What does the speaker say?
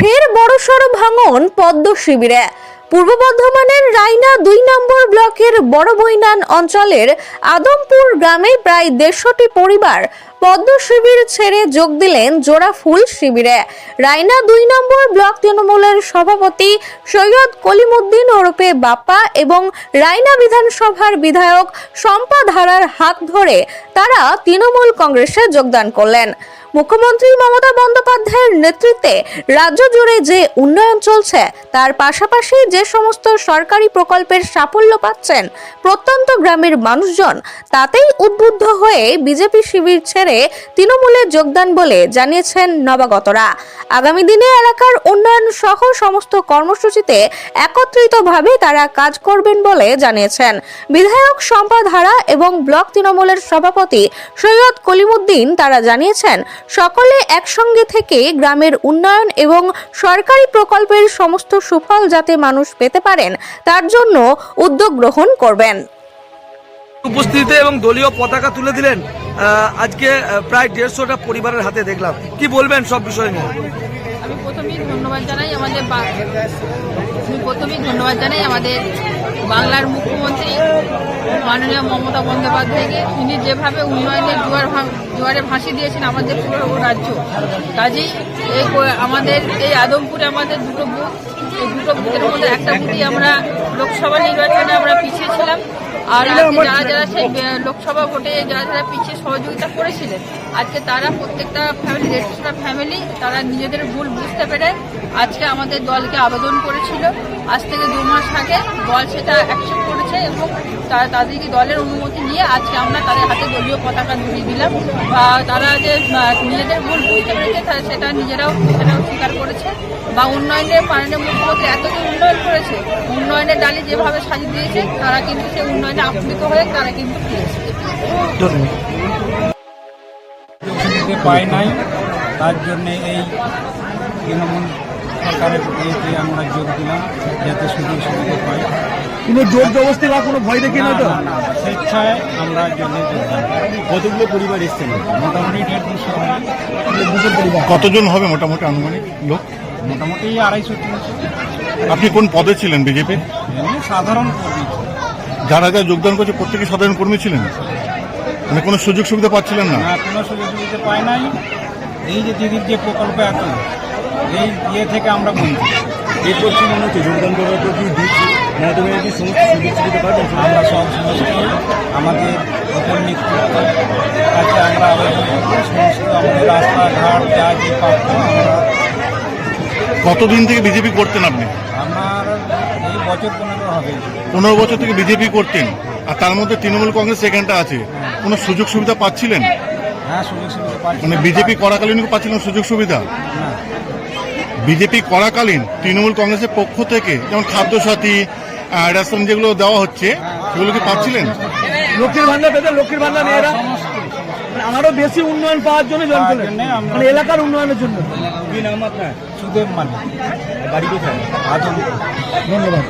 ফের বড়সড় ভাঙন পদ্ম শিবিরে। পূর্ব বর্ধমানের রায়না দুই নম্বর ব্লকের বড় বৈনান অঞ্চলের আদমপুর গ্রামে প্রায় দেড়শোটি পরিবার পদ্ম শিবির ছেড়ে যোগ দিলেন জোড়া ফুল শিবিরে। রায়না দুই নম্বর ব্লক তৃণমূলের সভাপতি সৈয়দ কলিমুদ্দিন ওরফে বাপ্পা এবং রায়না বিধানসভার বিধায়ক শম্পা ধারার হাত ধরে তারা তৃণমূল কংগ্রেসে যোগদান করলেন। মুখ্যমন্ত্রী মমতা বন্দ্যোপাধ্যায়ের নেতৃত্বে রাজ্য জুড়ে যে উন্নয়ন চলছে, তার পাশাপাশি যে সমস্ত সরকারি প্রকল্পের সাফল্য পাচ্ছেন প্রত্যন্ত গ্রামের মানুষজন, তাতেই উদ্বুদ্ধ হয়ে বিজেপি শিবির ছেড়ে তৃণমূলে যোগদান বলে জানিয়েছেন নবাগতরা। আগামী দিনে এলাকার উন্নয়ন সহ সমস্ত কর্মসূচিতে একত্রিতভাবে তারা কাজ করবেন বলে জানিয়েছেন। বিধায়ক শম্পা ধারা এবং ব্লক তৃণমূলের সভাপতি সৈয়দ কলিমুদ্দিন তারা জানিয়েছেন সকলে একসঙ্গে থেকে গ্রামের উন্নয়ন এবং সরকারি প্রকল্পের সমস্ত সুফল যাতে মানুষ পেতে পারেন তার জন্য উদ্যোগ গ্রহণ করবেন। উপস্থিতিতে এবং দলীয় পতাকা তুলে দিলেন আহ, আজকে প্রায় দেড়শোটা পরিবারের হাতে দেখলাম। কি বলবেন সব বিষয় নিয়ে? আমি প্রথমেই ধন্যবাদ জানাই আমাদের আমি প্রথমেই ধন্যবাদ জানাই আমাদের বাংলার মুখ্যমন্ত্রী মাননীয় মমতা বন্দ্যোপাধ্যায়কে তিনি যেভাবে উন্নয়নের জোয়ার জোয়ারে ভাসিয়ে দিয়েছেন আমাদের পুরো রাজ্য। কাজেই এই আমাদের এই আদমপুরে আমাদের দুটো বুথ, এই দুটো বুথের মধ্যে একটা বুথই আমরা লোকসভা নির্বাচনে আমরা পিছিয়ে ছিলাম। আর যারা যারা সেই লোকসভা ভোটে যারা যারা পিছিয়ে সহযোগিতা করেছিলেন আজকে তারা প্রত্যেকটা ফ্যামিলি দেড়শোটা ফ্যামিলি তারা নিজেদের ভুল বুঝতে পেরে আজকে আমাদের দলকে আবেদন করেছিল। আজ থেকে দু মাস আগে দল সেটা অ্যাকসেপ্ট করেছে এবং তারা তাদেরকে দলের অনুমতি নিয়ে আজকে আমরা তাদের হাতে দলীয় পতাকা ধরিয়ে দিলাম। বা তারা যে নিজেদের ভুল বুঝতে পেরেছে সেটা নিজেরাও সেটাও স্বীকার করেছে। বা উন্নয়নের মাননীয় মুখ্যমন্ত্রী এত যে উন্নয়ন করেছে উন্নয়নের ডালি যেভাবে সাজিয়ে দিয়েছে তারা কিন্তু সেই উন্নয়নে আপ্লুত হয়ে তারা কিন্তু পাই নাই। তার জন্যে এই তৃণমূল সরকারের ইয়েতে আমরা যোগ দিলাম যাতে সুযোগ সুবিধা পাই কোনো জোর জবস্তি বা কোনো ভয় দেখি না, না, স্বেচ্ছায় আমরা জন্য কতগুলো পরিবার এসছেন মোটামুটি দেড় দুশো হবে। কতজন হবে মোটামুটি আনুমানিক লোক? মোটামুটি আড়াইশো তিনশো। আপনি কোন পদে ছিলেন বিজেপির? এমনি সাধারণ কর্মী। যারা যারা যোগদান করেছে প্রত্যেকে সাধারণ কর্মী ছিলেন। মানে কোনো সুযোগ সুবিধা পাচ্ছিলেন না। না কোনো সুযোগ সুবিধা পাই নাই। এই যে দিদির যে প্রকল্প এত এই ইয়ে থেকে আমরা এরপর কি মনে হচ্ছে যোগদান করার পর কি দিচ্ছি? তুমি কি সমস্ত সুযোগ সুবিধা পাবেন আমরা সব সমস্ত আমাদের উপর নেতৃত্বের কাছে আমরা আবেদন করব সমস্ত আমাদের রাস্তাঘাট যা যে প্রাপ্য আমরা কতদিন থেকে বিজেপি করতেন আপনি? আমার এই বছর পনেরো হবে। পনেরো বছর থেকে বিজেপি করতেন। আর তার মধ্যে তৃণমূল কংগ্রেস সেখানটা আছে। কোনো সুযোগ সুবিধা পাচ্ছিলেন? হ্যাঁ সুযোগ সুবিধা পাচ্ছি। মানে বিজেপি করাকালীন পাচ্ছিলেন সুযোগ সুবিধা? বিজেপি করাকালীন তৃণমূল কংগ্রেসের পক্ষ থেকে যেমন খাদ্যসাথী রেশন যেগুলো দেওয়া হচ্ছে সেগুলো কি পাচ্ছিলেন? লক্ষ্মীর ভান্ডার পেতে লক্ষ্মীর ভান্ডার মেয়েরা আরও বেশি উন্নয়ন পাওয়ার জন্য জয়েন করলেন মানে এলাকার উন্নয়নের জন্য। কি নাম আপনার? সুদেব মানে বাড়ি কোথায়? ধন্যবাদ।